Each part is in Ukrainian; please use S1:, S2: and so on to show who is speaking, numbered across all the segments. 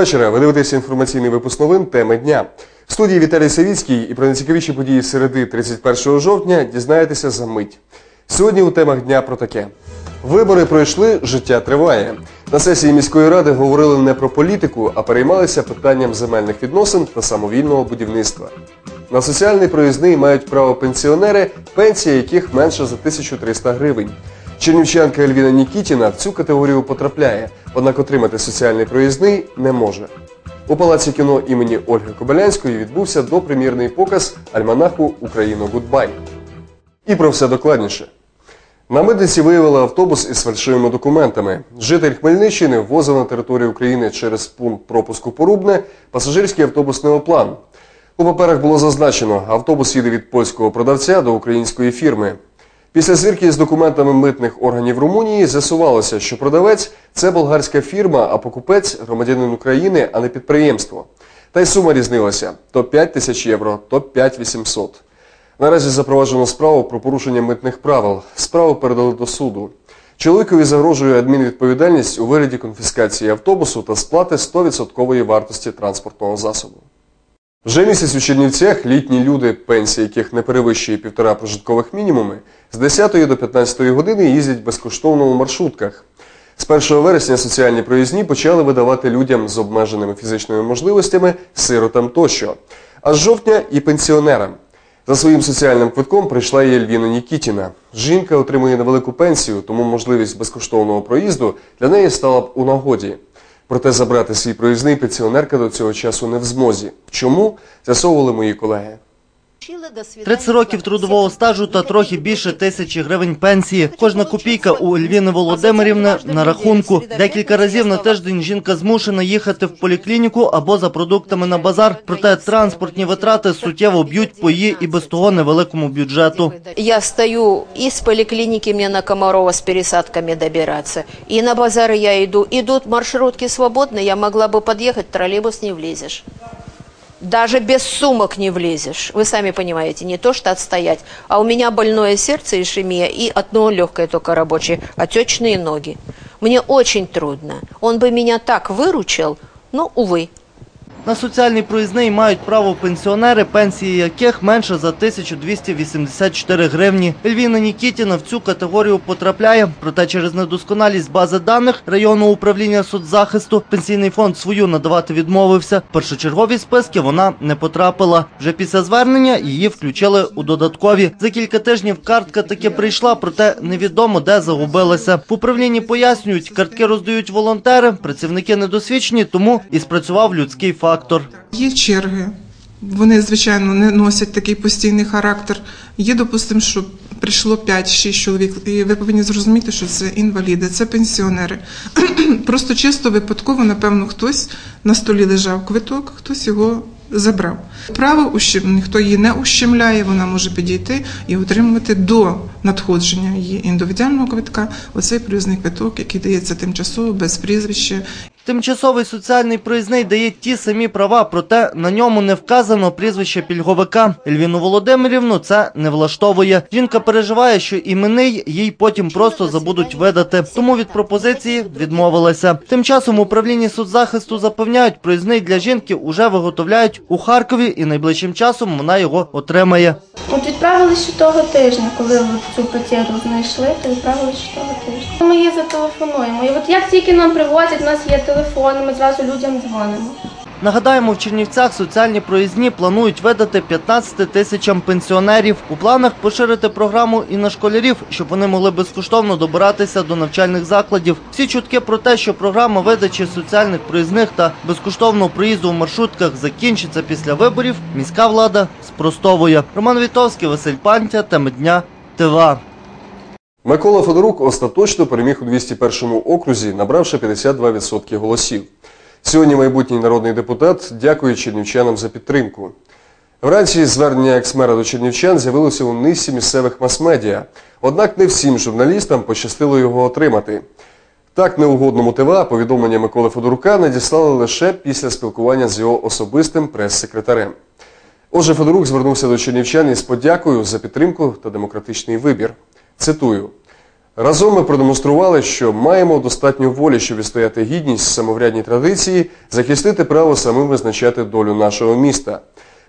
S1: Вечора. Ви дивитеся інформаційний випуск новин теми дня. В студії Віталій Савіцький і про найцікавіші події середи 31 жовтня дізнаєтеся за мить. Сьогодні у темах дня про таке. Вибори пройшли, життя триває. На сесії міської ради говорили не про політику, а переймалися питанням земельних відносин та самовільного будівництва. На соціальний проїзний мають право пенсіонери, пенсія яких менша за 1300 гривень. Чернівчанка Ельвіна Нікітіна в цю категорію потрапляє, однак отримати соціальний проїзний не може. У палаці кіно імені Ольги Кобилянської відбувся допрем'єрний показ альманаху Україно Гудбай. І про все докладніше. На митниці виявили автобус із фальшивими документами. Житель Хмельниччини ввозив на територію України через пункт пропуску Порубне пасажирський автобус Неоплан. У паперах було зазначено, автобус їде від польського продавця до української фірми. Після звірки з документами митних органів Румунії з'ясувалося, що продавець це болгарська фірма, а покупець громадянин України, а не підприємство. Та й сума різнилася то 5 тисяч євро, то 5 800. Наразі запроваджено справу про порушення митних правил. Справу передали до суду. Чоловікові загрожує адмінвідповідальність у вигляді конфіскації автобусу та сплати 100% вартості транспортного засобу. Вже місяць у Чернівцях літні люди, пенсії яких не перевищує півтора прожиткових мінімуми, з 10 до 15 години їздять безкоштовно у маршрутках. З 1 вересня соціальні проїзні почали видавати людям з обмеженими фізичними можливостями, сиротам тощо. А з жовтня і пенсіонерам. За своїм соціальним квитком прийшла і Ельвіна Нікітіна. Жінка отримує невелику пенсію, тому можливість безкоштовного проїзду для неї стала б у нагоді. Проте забрати свій проїзний пенсіонерка до цього часу не в змозі. Чому? З'ясовували мої колеги.
S2: 30 років трудового стажу та трохи більше тисячі гривень пенсії. Кожна копійка у Ельвіни Володимирівни на рахунку. Декілька разів на тиждень жінка змушена їхати в поліклініку або за продуктами на базар. Проте транспортні витрати суттєво б'ють по її і без того невеликому бюджету.
S3: Я стою из поликлиники мне на Комарова с пересадками добираться. И на базары я иду. Идут маршрутки свободные, я могла бы подъехать, в троллейбус не влезешь. Даже без сумок не влезешь. Вы сами понимаете, не то что отстоять. А у меня больное сердце, ишемия и одно легкое только рабочее, отечные ноги. Мне очень трудно. Он бы меня так выручил, но, увы.
S2: На соціальний проїзний мають право пенсіонери, пенсії яких менше за 1284 гривні. Ельвіна Нікітіна в цю категорію потрапляє. Проте через недосконалість бази даних районного управління соцзахисту пенсійний фонд свою надавати відмовився. Першочергові списки вона не потрапила. Вже після звернення її включили у додаткові. За кілька тижнів картка таки прийшла, проте невідомо де загубилася. В управлінні пояснюють, картки роздають волонтери, працівники недосвідчені, тому і спрацював людський фактор.
S4: Є черги. Вони, звичайно, не носять такий постійний характер. Є, допустимо, що прийшло 5-6 чоловік, і ви повинні зрозуміти, що це інваліди, це пенсіонери. Просто чисто випадково, напевно, хтось на столі лежав квиток, хтось його забрав. Право ущем, ніхто її не ущемляє, вона може підійти і отримувати до надходження її індивідуального квитка оцей проїзний квиток, який дається тимчасово без прізвища
S2: Тимчасовий соціальний проїзний дає ті самі права, проте на ньому не вказано прізвище пільговика. Ельвіну Володимирівну це не влаштовує. Жінка переживає, що іменний їй потім просто забудуть видати. Тому від пропозиції відмовилася. Тим часом управлінні соцзахисту запевняють, проїзний для жінки уже виготовляють у Харкові, і найближчим часом вона його отримає.
S5: От відправили ще того тижня, коли цю потерю знайшли, то відправили ще того тижня. Ми її зателефонуємо. І от як тільки нам привозять, у нас є телефон, ми зразу людям дзвонимо.
S2: Нагадаємо, в Чернівцях соціальні проїзні планують видати 15 тисячам пенсіонерів. У планах поширити програму і на школярів, щоб вони могли безкоштовно добиратися до навчальних закладів. Всі чутки про те, що програма видачі соціальних проїзних та безкоштовного проїзду в маршрутках закінчиться після виборів, міська влада спростовує. Роман Вітовський, Василь Пантя, теми дня, ТВА.
S1: Микола Федорук остаточно переміг у 201 окрузі, набравши 52% голосів. Сьогодні майбутній народний депутат дякує чернівчанам за підтримку. Вранці звернення екс-мера до чернівчан з'явилося у низці місцевих мас-медіа. Однак не всім журналістам пощастило його отримати. Так, неугодному ТВА повідомлення Миколи Федорука надіслали лише після спілкування з його особистим прес-секретарем. Отже, Федорук звернувся до чернівчан із подякою за підтримку та демократичний вибір. Цитую. Разом ми продемонстрували, що маємо достатньо волі, щоб відстояти гідність, самоврядні традиції, захистити право самим визначати долю нашого міста.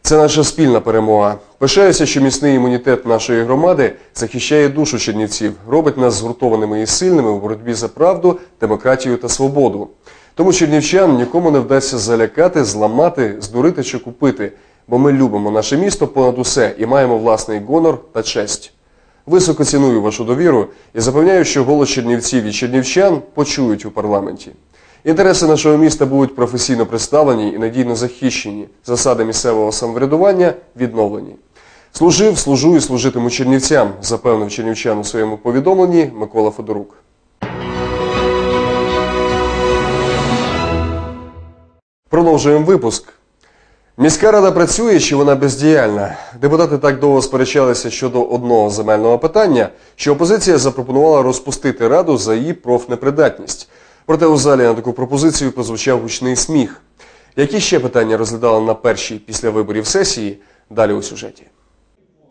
S1: Це наша спільна перемога. Пишаюся, що міцний імунітет нашої громади захищає душу чернівців, робить нас згуртованими і сильними у боротьбі за правду, демократію та свободу. Тому чернівчан нікому не вдасться залякати, зламати, здурити чи купити, бо ми любимо наше місто понад усе і маємо власний гонор та честь. Високо ціную вашу довіру і запевняю, що голос чернівців і чернівчан почують у парламенті. Інтереси нашого міста будуть професійно представлені і надійно захищені. Засади місцевого самоврядування відновлені. Служив, служу і служитиму чернівцям, запевнив чернівчан у своєму повідомленні Микола Федорук. Продовжуємо випуск. Міська рада працює чи вона бездіяльна? Депутати так довго сперечалися щодо одного земельного питання, що опозиція запропонувала розпустити раду за її профнепридатність. Проте у залі на таку пропозицію прозвучав гучний сміх. Які ще питання розглядали на першій після виборів сесії? Далі у сюжеті.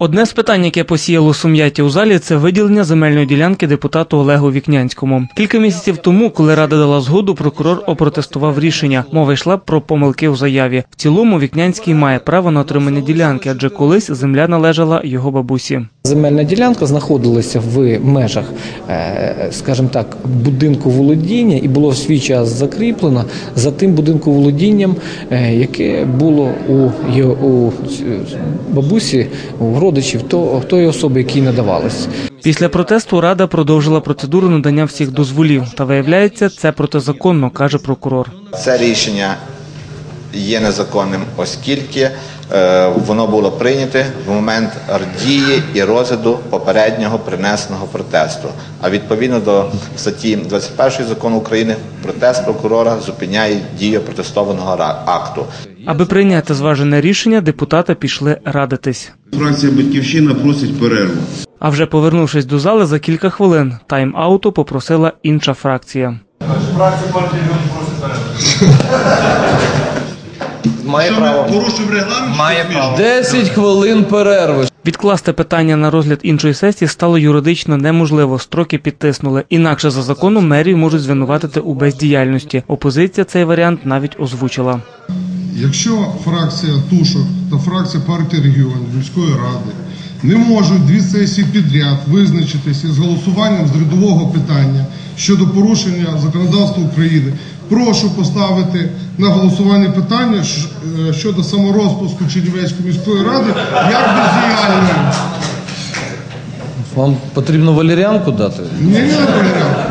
S6: Одне з питань, яке посіяло сум'яття у залі, це виділення земельної ділянки депутату Олегу Вікнянському. Кілька місяців тому, коли рада дала згоду, прокурор опротестував рішення. Мова йшла про помилки у заяві. В цілому Вікнянський має право на отримання ділянки, адже колись земля належала його бабусі.
S7: Земельна ділянка знаходилася в межах, е, скажімо так, будинку володіння і було в свій час закріплено за тим будинком володінням, е, яке було у, у бабусі, у родичів, то тої особи, якій надавалось.
S6: Після протесту рада продовжила процедуру надання всіх дозволів. Та виявляється, це протизаконно, каже прокурор.
S8: Це рішення є незаконним, оскільки е, воно було прийняте в момент дії і розгляду попереднього принесеного протесту. А відповідно до статті 21 закону України протест прокурора зупиняє дію протестованого ра- акту.
S6: Аби прийняти зважене рішення, депутати пішли радитись.
S9: Фракція Батьківщина просить перерву.
S6: А вже повернувшись до зали за кілька хвилин, тайм-ауту попросила інша фракція.
S9: Має право. Порушив регламент. Має право.
S10: 10 хвилин перерви.
S6: Відкласти питання на розгляд іншої сесії стало юридично неможливо. Строки підтиснули. Інакше за законом мерію можуть звинуватити у бездіяльності. Опозиція цей варіант навіть озвучила.
S11: Якщо фракція Тушок та фракція партії регіонів міської ради не можуть дві сесії підряд визначитися з голосуванням з рядового питання щодо порушення законодавства України, прошу поставити на голосування питання е, щодо саморозпуску Чернівецької міської ради як бездіяльної.
S10: Вам потрібно валеріанку дати?
S11: Ні, не наполягаю.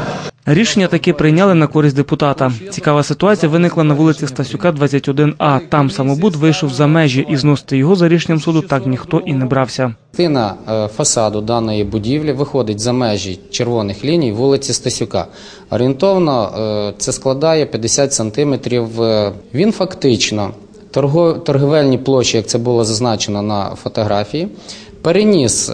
S6: Рішення таки прийняли на користь депутата. Цікава ситуація виникла на вулиці Стасюка, 21А. Там самобуд вийшов за межі і зносити його за рішенням суду так ніхто і не брався.
S12: Частина е, фасаду даної будівлі виходить за межі червоних ліній вулиці Стасюка. Орієнтовно е, це складає 50 сантиметрів. Е, Він фактично торго- торгівельні площі, як це було зазначено на фотографії, переніс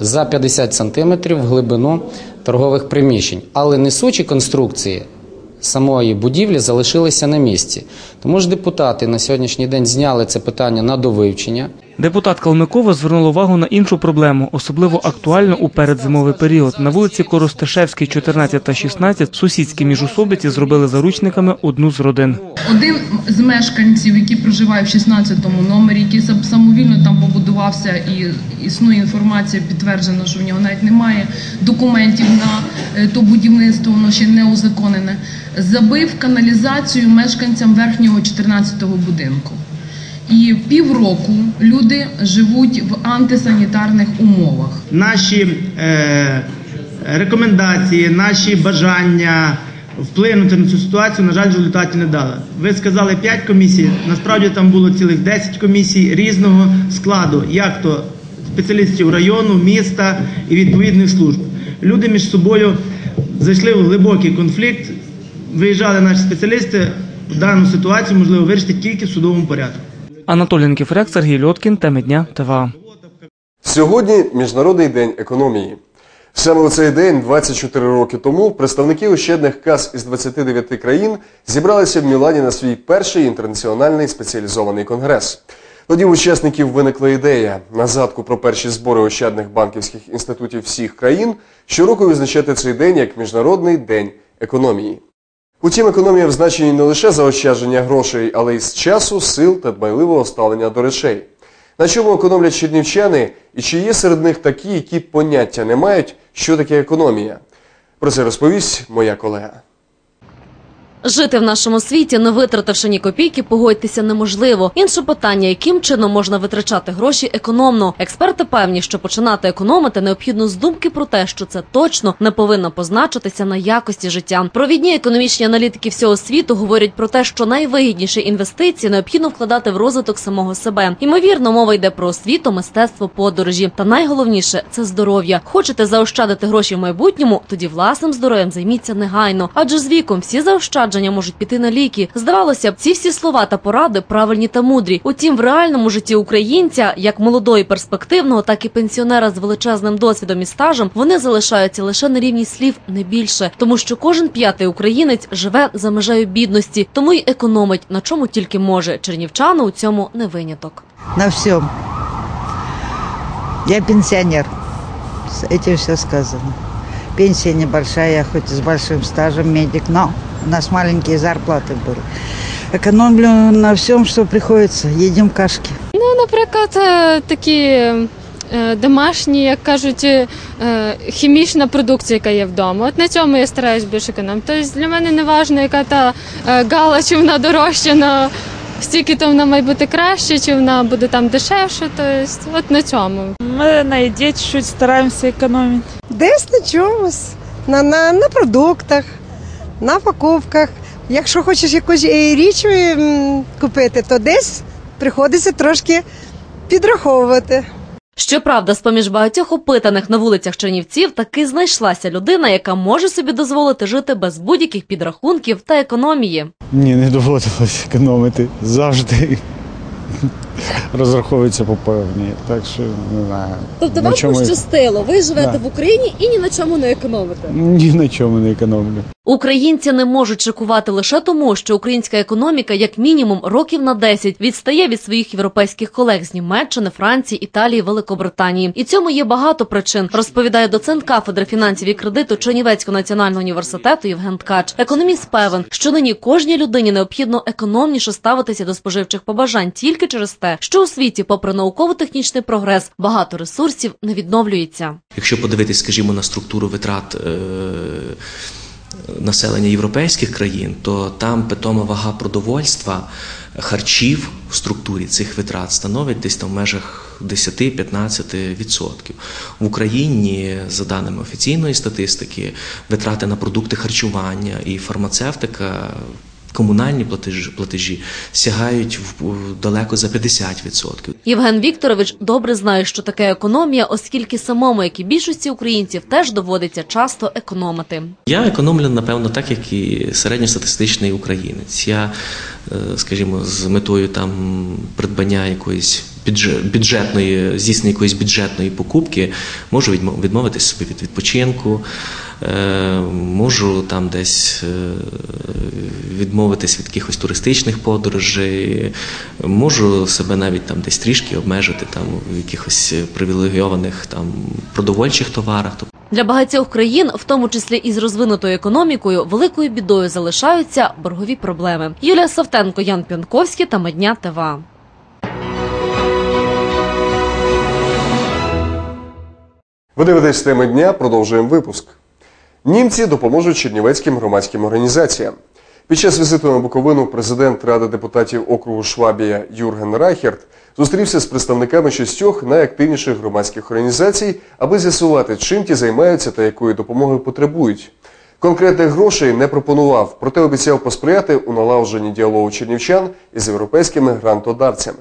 S12: за 50 сантиметрів глибину торгових приміщень, але несучі конструкції самої будівлі залишилися на місці. Тому ж депутати на сьогоднішній день зняли це питання на довивчення.
S6: Депутат Калмикова звернула увагу на іншу проблему, особливо актуальну у передзимовий період. На вулиці Коростишевській, 14 та 16 сусідські міжусобиці зробили заручниками одну з родин.
S13: Один з мешканців, який проживає в 16-му номері, який сам- самовільно там побудувався, і існує інформація, підтверджена, що в нього навіть немає документів на е, то будівництво, воно ще не узаконене, забив каналізацію мешканцям верхнього 14-го будинку. І півроку люди живуть в антисанітарних умовах.
S14: наші е, рекомендації, наші бажання вплинути на цю ситуацію, на жаль, результатів не дали. Ви сказали 5 комісій, насправді там було цілих 10 комісій різного складу, як то спеціалістів району, міста і відповідних служб. Люди між собою зайшли в глибокий конфлікт, виїжджали наші спеціалісти. Дану ситуацію можливо вирішити тільки в судовому порядку.
S6: Анатолій Нікіфоряк, Сергій Льоткін, теми дня ТВА.
S1: Сьогодні Міжнародний день економії. Саме у цей день, 24 роки тому, представники ощадних кас із 29 країн зібралися в Мілані на свій перший інтернаціональний спеціалізований конгрес. Тоді в учасників виникла ідея на згадку про перші збори ощадних банківських інститутів всіх країн щороку визначати цей день як Міжнародний день економії. Утім, економія в значенні не лише заощадження грошей, але й з часу, сил та дбайливого ставлення до речей. На чому економлять чернівчани і чи є серед них такі, які поняття не мають, що таке економія? Про це розповість моя колега.
S15: Жити в нашому світі, не витративши ні копійки, погодьтеся неможливо. Інше питання, яким чином можна витрачати гроші економно. Експерти певні, що починати економити необхідно з думки про те, що це точно не повинно позначитися на якості життя. Провідні економічні аналітики всього світу говорять про те, що найвигідніші інвестиції необхідно вкладати в розвиток самого себе. Ймовірно, мова йде про освіту, мистецтво, подорожі. Та найголовніше це здоров'я. Хочете заощадити гроші в майбутньому? Тоді власним здоров'ям займіться негайно. Адже з віком всі заощадження можуть піти на ліки. Здавалося б, ці всі слова та поради правильні та мудрі. Утім, в реальному житті українця, як молодого і перспективного, так і пенсіонера з величезним досвідом і стажем, вони залишаються лише на рівні слів, не більше, тому що кожен п'ятий українець живе за межею бідності, тому й економить на чому тільки може. Чернівчани у цьому не виняток.
S16: На всем. Я пенсионер. С этим все сказано. Пенсия небольшая, хоть и с большим стажем медик, но у нас маленькие зарплаты были. Экономлю на всем, что приходится. Едим кашки.
S17: Ну, наприклад, е, такі е, домашні, як кажуть, е, хімічна продукція, яка є вдома. От на цьому я стараюсь більше економити. Тобто для мене не важливо, яка та е, гала, чи вона дорожча на стільки, то вона має бути краще, чи вона буде там дешевше. Тобто, от на цьому.
S18: Ми на їді чуть стараємося економити.
S19: Десь на чомусь, на, на, на продуктах, на покупках. Якщо хочеш якусь е, річ купити, то десь приходиться трошки підраховувати.
S15: Щоправда, з поміж багатьох опитаних на вулицях Чернівців таки знайшлася людина, яка може собі дозволити жити без будь-яких підрахунків та економії.
S20: Ні, не доводилось економити. Завжди розраховується по певні. Так що не знаю.
S15: Тобто
S20: на чому...
S15: пощастило, ви
S20: живете Да.
S15: в Україні і ні на чому не економите.
S20: Ні на чому не економлю.
S15: Українці не можуть шикувати лише тому, що українська економіка, як мінімум, років на 10 відстає від своїх європейських колег з Німеччини, Франції, Італії, Великобританії. І цьому є багато причин, розповідає доцент кафедри фінансів і кредиту Чернівецького національного університету Євген Ткач. Економіст певен, що нині кожній людині необхідно економніше ставитися до споживчих побажань тільки через те, що у світі, попри науково-технічний прогрес, багато ресурсів не відновлюється.
S21: Якщо подивитись, скажімо, на структуру витрат е, населення європейських країн, то там питома вага продовольства, харчів в структурі цих витрат становить десь там в межах 10-15%. В Україні, за даними офіційної статистики, витрати на продукти харчування і фармацевтика. Комунальні платежі, платежі сягають в, в- далеко за 50%.
S15: Євген Вікторович добре знає, що таке економія, оскільки самому, як і більшості українців, теж доводиться часто економити.
S21: Я економлю, напевно, так, як і середньостатистичний українець. Я, е, скажімо, з метою там придбання якоїсь бюджет- бюджетної, здійснення якоїсь бюджетної покупки, можу відмо- відмовитись собі від відпочинку, можу там десь е, відмовитись від якихось туристичних подорожей, можу себе навіть там десь трішки обмежити там в якихось привілейованих там продовольчих товарах.
S15: Для багатьох країн, в тому числі і з розвинутою економікою, великою бідою залишаються боргові проблеми. Юлія Савтенко, Ян Пянковський та Медня ТВА.
S1: Ви дивитесь теми дня, продовжуємо випуск. Німці допоможуть чернівецьким громадським організаціям. Під час візиту на Буковину президент Ради депутатів округу Швабія Юрген Райхерт зустрівся з представниками шістьох найактивніших громадських організацій, аби з'ясувати, чим ті займаються та якої допомоги потребують. Конкретних грошей не пропонував, проте обіцяв посприяти у налагодженні діалогу чернівчан із європейськими грантодавцями.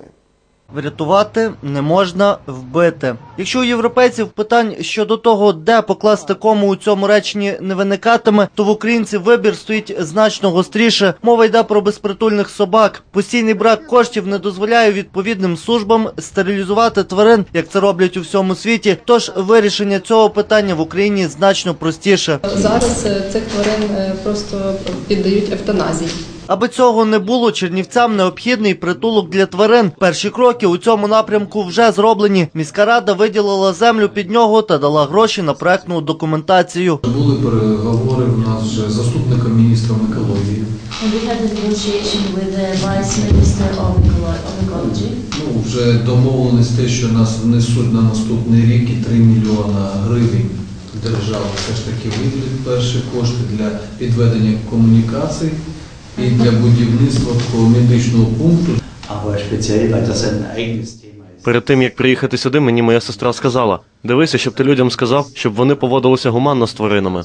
S2: Врятувати не можна вбити. Якщо у європейців питань щодо того, де покласти кому у цьому реченні не виникатиме, то в українців вибір стоїть значно гостріше. Мова йде про безпритульних собак. Постійний брак коштів не дозволяє відповідним службам стерилізувати тварин, як це роблять у всьому світі. Тож вирішення цього питання в Україні значно простіше.
S22: Зараз е, цих тварин е, просто піддають евтаназії.
S2: Аби цього не було, чернівцям необхідний притулок для тварин. Перші кроки у цьому напрямку вже зроблені. Міська рада виділила землю під нього та дала гроші на проектну документацію.
S10: Були переговори в нас вже з заступником міністра екології. Ну, вже домовленість те, що нас внесуть на наступний рік і 3 мільйона гривень держава все ж таки виділить перші кошти для підведення комунікацій і для будівництва такого медичного пункту.
S23: Перед тим як приїхати сюди, мені моя сестра сказала: дивися, щоб ти людям сказав, щоб вони поводилися гуманно з тваринами.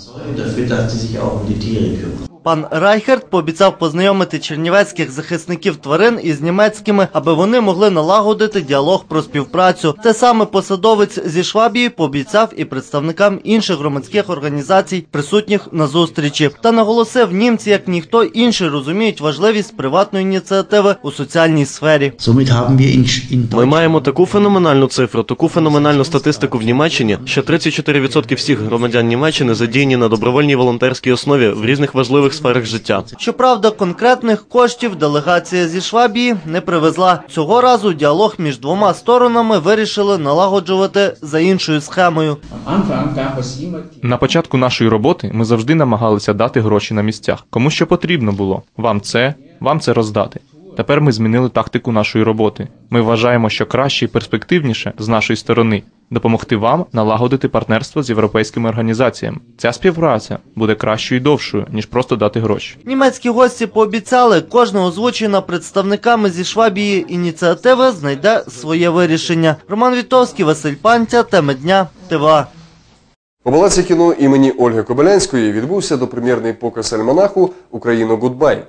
S2: Пан Райхерт пообіцяв познайомити чернівецьких захисників тварин із німецькими, аби вони могли налагодити діалог про співпрацю. Те саме посадовець зі Швабії пообіцяв і представникам інших громадських організацій, присутніх на зустрічі, та наголосив, німці, як ніхто інший, розуміють важливість приватної ініціативи у соціальній сфері.
S23: Ми маємо таку феноменальну цифру, таку феноменальну статистику в Німеччині, що 34% всіх громадян Німеччини задіяні на добровольній волонтерській основі в різних важливих сферах життя.
S2: Щоправда, конкретних коштів делегація зі Швабії не привезла. Цього разу діалог між двома сторонами вирішили налагоджувати за іншою схемою.
S24: На початку нашої роботи ми завжди намагалися дати гроші на місцях. Кому що потрібно було. Вам це, вам це роздати. Тепер ми змінили тактику нашої роботи. Ми вважаємо, що краще і перспективніше з нашої сторони допомогти вам налагодити партнерство з європейськими організаціями. Ця співпраця буде кращою і довшою, ніж просто дати гроші.
S2: Німецькі гості пообіцяли, кожна озвучена представниками зі Швабії ініціатива знайде своє вирішення. Роман Вітовський, Василь Панця, теми дня, ТВА.
S1: У Палаці кіно імені Ольги Кобилянської відбувся допрем'єрний показ альманаху Україно Гудбай.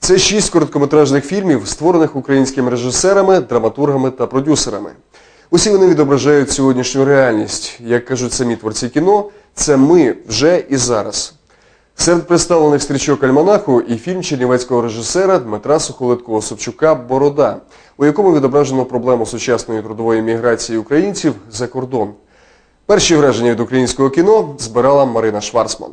S1: Це шість короткометражних фільмів, створених українськими режисерами, драматургами та продюсерами. Усі вони відображають сьогоднішню реальність. Як кажуть самі творці кіно, це ми вже і зараз. Серед представлених стрічок альманаху і фільм чернівецького режисера Дмитра Сухолиткого Собчука Борода, у якому відображено проблему сучасної трудової міграції українців за кордон. Перші враження від українського кіно збирала Марина Шварцман.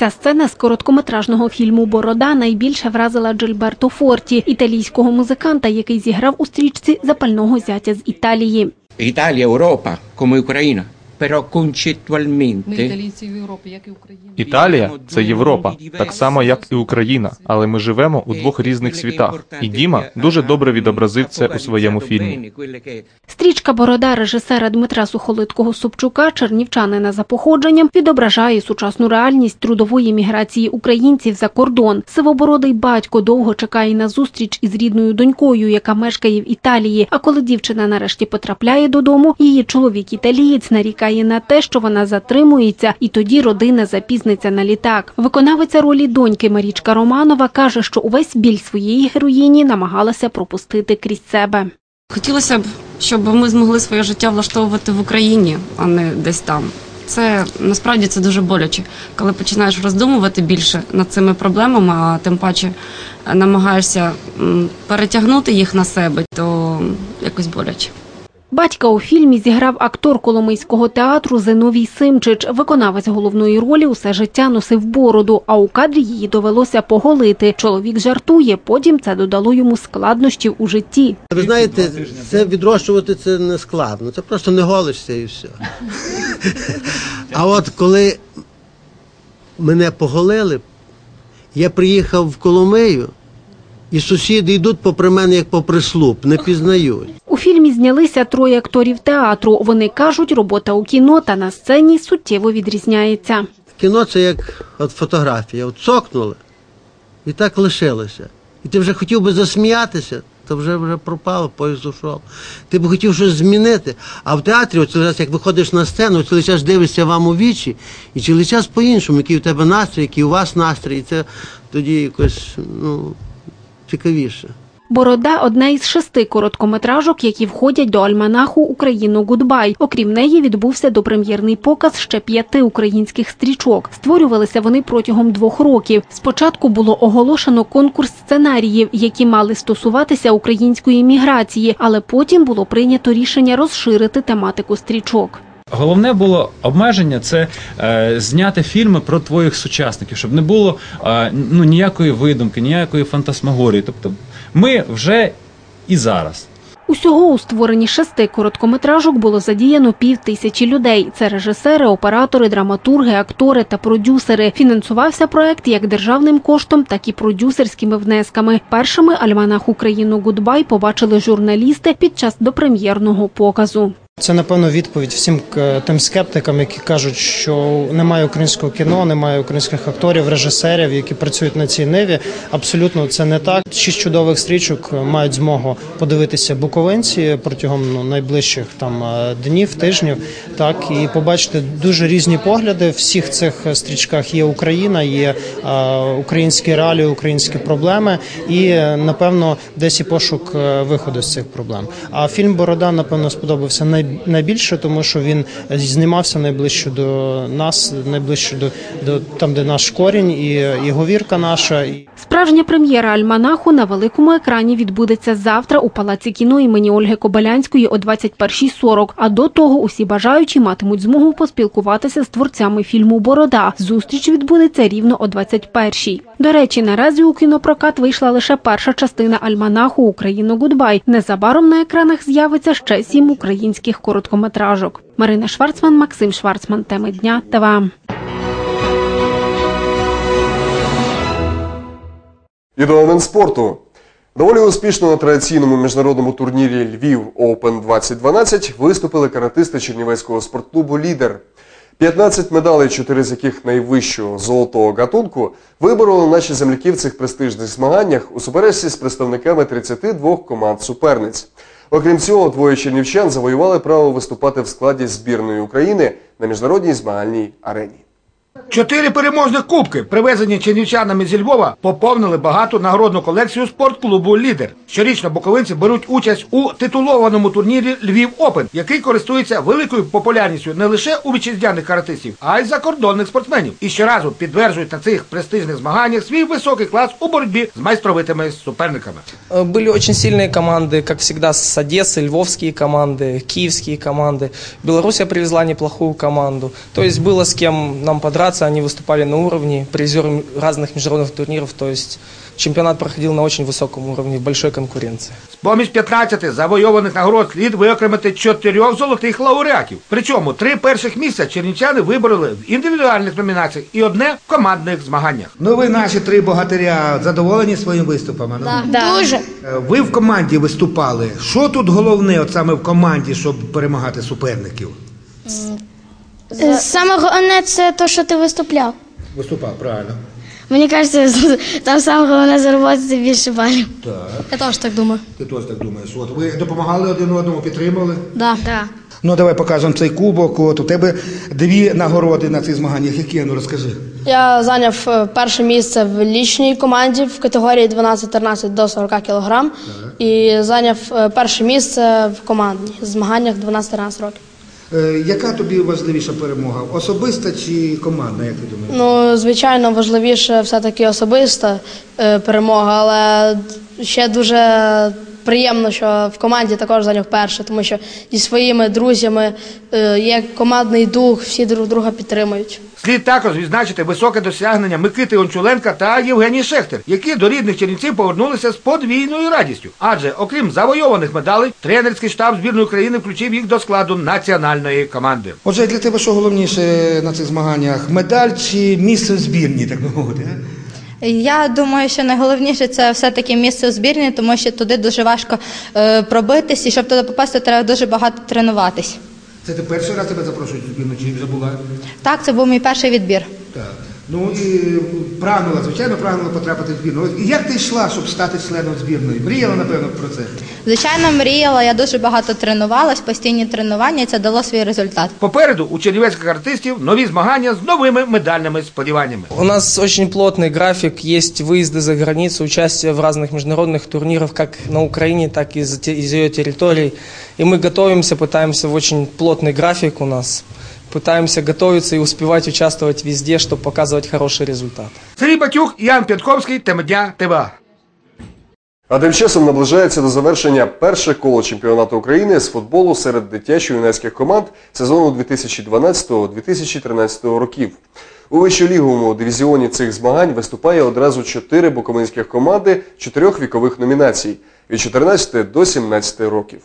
S25: Ця сцена з короткометражного фільму Борода найбільше вразила Джильберто Форті, італійського музиканта, який зіграв у стрічці запального зятя з Італії.
S26: Італія, Європа, кому Ucraina, però concettualmente
S13: італійці в Європі, як і Україна.
S24: Італія це Європа, так само як і Україна, але ми живемо у двох різних світах. І Діма дуже добре відобразив це у своєму фільмі.
S25: Стрічка Борода режисера Дмитра Сухолиткого Собчука, чернівчанина за походженням, відображає сучасну реальність трудової міграції українців за кордон. Сивобородий батько довго чекає на зустріч із рідною донькою, яка мешкає в Італії. А коли дівчина нарешті потрапляє додому, її чоловік італієць нарікає на те, що вона затримується, і тоді родина запізниться на літак. Виконавиця ролі доньки Марічка Романова каже, що увесь біль своєї героїні намагалася пропустити крізь себе.
S27: Хотілося б, щоб ми змогли своє життя влаштовувати в Україні, а не десь там. Це насправді це дуже боляче, коли починаєш роздумувати більше над цими проблемами, а тим паче е, намагаєшся перетягнути їх на себе, то якось боляче.
S25: Батька у фільмі зіграв актор Коломийського театру Зиновій Симчич. Виконавець головної ролі усе життя носив бороду, а у кадрі її довелося поголити. Чоловік жартує, потім це додало йому складнощів у житті.
S28: Ви знаєте, це відрощувати це не складно. Це просто не голишся і все. А от коли мене поголили, я приїхав в Коломию, і сусіди йдуть попри мене, як попри слуп, не пізнають.
S25: Фільмі знялися троє акторів театру. Вони кажуть, робота у кіно та на сцені суттєво відрізняється.
S28: Кіно це як от фотографія. От цокнули, і так лишилося. І ти вже хотів би засміятися, то вже вже пропало, поїзд ушов. Ти б хотів щось змінити. А в театрі, цілий час, як виходиш на сцену, цілий час дивишся вам у вічі, і цілий час по-іншому, який у тебе настрій, який у вас настрій, і це тоді якось ну, цікавіше.
S25: Борода одне із шести короткометражок, які входять до альманаху Україну Гудбай. Окрім неї, відбувся допрем'єрний показ ще п'яти українських стрічок. Створювалися вони протягом двох років. Спочатку було оголошено конкурс сценаріїв, які мали стосуватися української міграції, але потім було прийнято рішення розширити тематику стрічок.
S29: Головне було обмеження це е, зняти фільми про твоїх сучасників, щоб не було е, ну, ніякої видумки, ніякої фантасмагорії. Тобто ми вже і зараз.
S25: Усього у створенні шести короткометражок було задіяно пів тисячі людей. Це режисери, оператори, драматурги, актори та продюсери. Фінансувався проект як державним коштом, так і продюсерськими внесками. Першими альманах Україну Гудбай побачили журналісти під час допрем'єрного показу.
S30: Це напевно відповідь всім тим скептикам, які кажуть, що немає українського кіно, немає українських акторів, режисерів, які працюють на цій ниві. Абсолютно це не так. Шість чудових стрічок мають змогу подивитися буковинці протягом ну, найближчих там е, днів, тижнів. Так і побачити дуже різні погляди. В всіх цих стрічках є Україна, є е, українські реалії, українські проблеми, і е, напевно десь і пошук е, виходу з цих проблем. А фільм Борода напевно сподобався най, найбільше, тому що він знімався найближче до нас, найближче до, до там, де наш корінь, і, і говірка наша.
S25: Справжня прем'єра альманаху на великому екрані відбудеться завтра у Палаці кіно імені Ольги Кобилянської о 21.40. А до того усі бажаючі матимуть змогу поспілкуватися з творцями фільму Борода. Зустріч відбудеться рівно о 21.00. До речі, наразі у кінопрокат вийшла лише перша частина альманаху Україну Гудбай. Незабаром на екранах з'явиться ще сім українських короткометражок. Марина Шварцман, Максим Шварцман. Теми дня ТВА.
S1: І до новин спорту. Доволі успішно на традиційному міжнародному турнірі Львів Open 2012 виступили каратисти Чернівецького спортклубу Лідер. 15 медалей, 4 з яких найвищого золотого гатунку, вибороли наші земляки в цих престижних змаганнях у суперечці з представниками 32 команд суперниць. Окрім цього, двоє чернівчан завоювали право виступати в складі збірної України на міжнародній змагальній арені.
S31: Чотири переможних кубки, привезені чернівчанами зі Львова, поповнили багату нагородну колекцію спортклубу Лідер. Щорічно буковинці беруть участь у титулованому турнірі Львів Опен, який користується великою популярністю не лише у вітчизняних каратистів, а й закордонних спортсменів. І щоразу підтверджують на цих престижних змаганнях свій високий клас у боротьбі з майстровитими суперниками.
S32: Э, Были очень сильные команды, как всегда, с Одессы, львовские команды, киевские команды. Белоруссия привезла неплохую команду. То есть было с кем нам подраться, они выступали на уровне, призеры разных международных турниров. То есть чемпионат проходил на очень высоком уровне, в большой конкуренции.
S31: Поміж 15 завойованих нагород слід виокремити чотирьох золотих лауреатів. Причому три перших місця чернівчани вибороли в індивідуальних номінаціях і одне в командних змаганнях.
S33: Ну ви наші три богатиря задоволені своїм виступами? Ну?
S34: Дуже.
S33: Е, Ви в команді виступали. Що тут головне, от саме в команді, щоб перемагати суперників?
S34: Саме головне це те, що ти виступляв.
S33: Виступав, правильно.
S34: Мені кажеться, там саме головне заробити більше балів.
S33: Так.
S34: Я теж так думаю.
S33: Ти теж так думаєш. От ви допомагали один одному, підтримували?
S34: Да. Да.
S33: Ну давай покажемо цей кубок. От у тебе дві нагороди на цих змаганнях. Які? Ну розкажи.
S34: Я зайняв е, перше місце в лічній команді в категорії 12-13 до 40 кг. І зайняв е, перше місце в командній змаганнях 12-13 років.
S33: Е, яка тобі важливіша перемога? Особиста чи командна, як ти думаєш?
S34: Ну, звичайно, важливіше все-таки особиста е, перемога, але ще дуже приємно, що в команді також зайняв перше, тому що зі своїми друзями е, є командний дух, всі друг друга підтримують.
S31: Слід також відзначити високе досягнення Микити Ончуленка та Євгенії Шехтер, які до рідних чернівців повернулися з подвійною радістю. Адже, окрім завойованих медалей, тренерський штаб збірної України включив їх до складу національної команди.
S33: Отже, для тебе що головніше на цих змаганнях? Медаль чи місце в збірні, так би мовити?
S35: Я думаю, що найголовніше це все-таки місце у збірні, тому що туди дуже важко е, пробитись, і щоб туди попасти, треба дуже багато тренуватись.
S33: Це ти перший раз тебе запрошують у збірну, чи вже була?
S35: Так, це був мій перший відбір.
S33: Так.
S31: Ну і прагнула, звичайно, прагнула потрапити в збірну. Ось, І як ти йшла, щоб стати членом збірної? Мріяла, напевно, про це.
S35: Звичайно, мріяла, я дуже багато тренувалась, постійні тренування, і це дало свій результат.
S31: Попереду у чернівецьких артистів нові змагання з новими медальними сподіваннями.
S32: У нас очень плотный график, есть выезды за границу, участие в разных международных турнирах, как на Украине, так и из, те- из ее территорий. И мы готовимся, пытаемся в очень плотный график у нас, пытаемся готовиться и успевать участвовать везде, чтобы показывать хороший результат.
S31: Сергій Батюк, Ян П'ятковський, тема дня ТВА.
S1: А тим часом наближається до завершення перше коло чемпіонату України з футболу серед дитячо-юнацьких команд сезону 2012-2013 років. У вищоліговому дивізіоні цих змагань виступає одразу чотири буковинських команди чотирьох вікових номінацій від 14 до 17 років.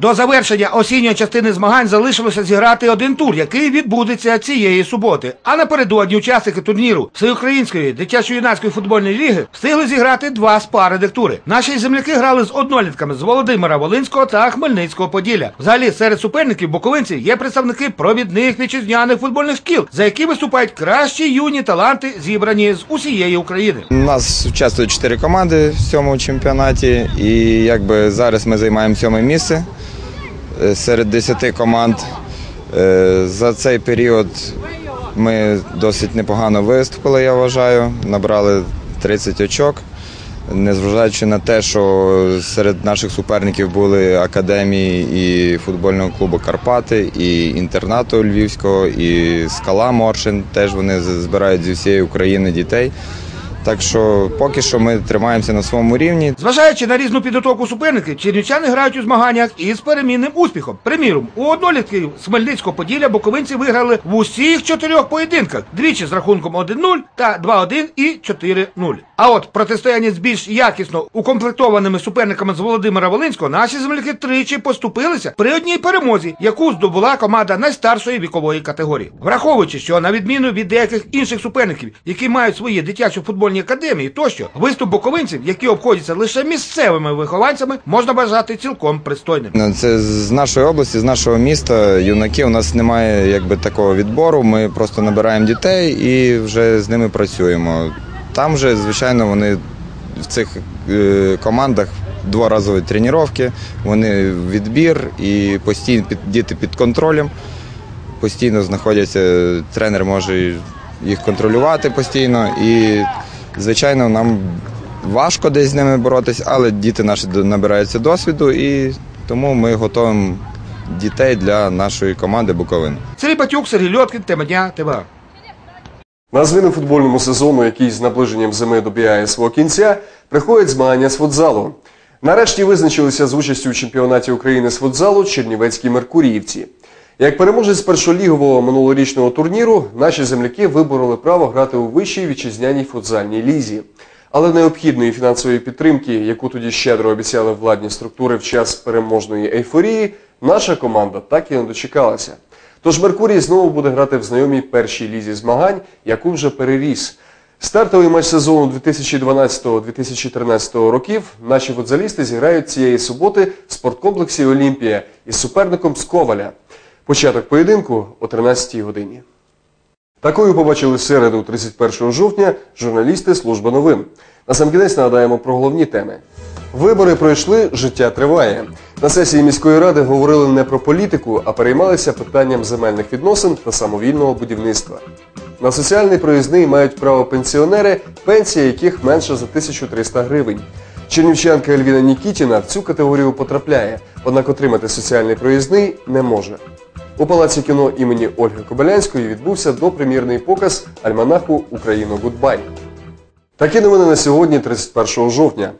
S31: До завершення осінньої частини змагань залишилося зіграти один тур, який відбудеться цієї суботи. А напередодні учасники турніру Всеукраїнської дитячо-юнацької футбольної ліги встигли зіграти два спарених тури. Наші земляки грали з однолітками з Володимира Волинського та Хмельницького Поділля. Взагалі, серед суперників буковинців є представники провідних вітчизняних футбольних шкіл, за які виступають кращі юні таланти, зібрані з усієї України.
S36: У нас участвують чотири команди в цьому чемпіонаті, і якби зараз ми займаємо сьоме місце серед десяти команд. Е, За цей період ми досить непогано виступили, я вважаю. Набрали 30 очок. Незважаючи на те, що серед наших суперників були академії і футбольного клубу Карпати, і інтернату Львівського, і Скала Моршин. Теж вони збирають зі всієї України дітей. Так що поки що ми тримаємося на своєму рівні.
S31: Зважаючи на різну підготовку суперників, чернівчани грають у змаганнях із перемінним успіхом. Приміром, у однолітків з Хмельницького Поділля буковинці виграли в усіх чотирьох поєдинках, двічі з рахунком 1-0 та 2-1 і 4-0. А от протистояння з більш якісно укомплектованими суперниками з Володимира Волинського наші земляки тричі поступилися при одній перемозі, яку здобула команда найстаршої вікової категорії. Враховуючи, що на відміну від деяких інших суперників, які мають свої дитячо-футбольні академії тощо, виступ буковинців, які обходяться лише місцевими вихованцями, можна вважати цілком пристойним.
S36: Ну, Це з нашої області, з нашого міста. Юнаки у нас немає якби такого відбору. Ми просто набираємо дітей і вже з ними працюємо. Там же, звичайно, вони в цих е, командах дворазові тренування, вони відбір і постійно під, діти під контролем. Постійно знаходяться, тренер може їх контролювати постійно. І, звичайно, нам важко десь з ними боротися, але діти наші набираються досвіду і тому ми готуємо дітей для нашої команди Буковин.
S31: Сергій Батюк, Сергій Льоткін, тема дня ТВА.
S1: На зміну футбольному сезону, який з наближенням зими добігає свого кінця, приходять змагання з футзалу. Нарешті визначилися з участю у чемпіонаті України з футзалу Чернівецькі Меркуріївці. Як переможець першолігового минулорічного турніру, наші земляки вибороли право грати у вищій вітчизняній футзальній лізі. Але необхідної фінансової підтримки, яку тоді щедро обіцяли владні структури в час переможної ейфорії, наша команда так і не дочекалася. Тож Меркурій знову буде грати в знайомій першій лізі змагань, яку вже переріс. Стартовий матч сезону 2012-2013 років наші футзалісти зіграють цієї суботи в спорткомплексі Олімпія із суперником з Коваля. Початок поєдинку о 13-й годині. Такою побачили середу 31 жовтня журналісти Служба новин. Насамкінець нагадаємо про головні теми. Вибори пройшли, життя триває. На сесії міської ради говорили не про політику, а переймалися питанням земельних відносин та самовільного будівництва. На соціальний проїзний мають право пенсіонери, пенсія яких менша за 1300 гривень. Чернівчанка Ельвіна Нікітіна в цю категорію потрапляє, однак отримати соціальний проїзний не може. У Палаці кіно імені Ольги Кобилянської відбувся допрем'єрний показ альманаху Україно Гудбай. Такі новини на сьогодні, 31 жовтня.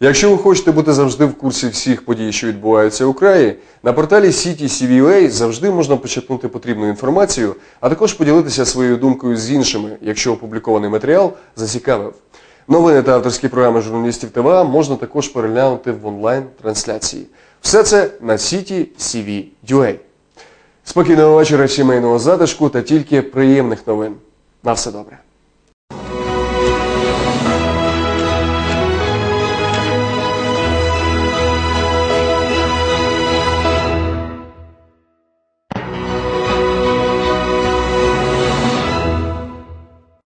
S1: Якщо ви хочете бути завжди в курсі всіх подій, що відбуваються у краї, на порталі Сіті CVUA завжди можна почерпнути потрібну інформацію, а також поділитися своєю думкою з іншими, якщо опублікований матеріал зацікавив. Новини та авторські програми журналістів ТВА можна також переглянути в онлайн-трансляції. Все це на Сіті CVUA. Спокійного вечора, сімейного затишку та тільки приємних новин. На все добре.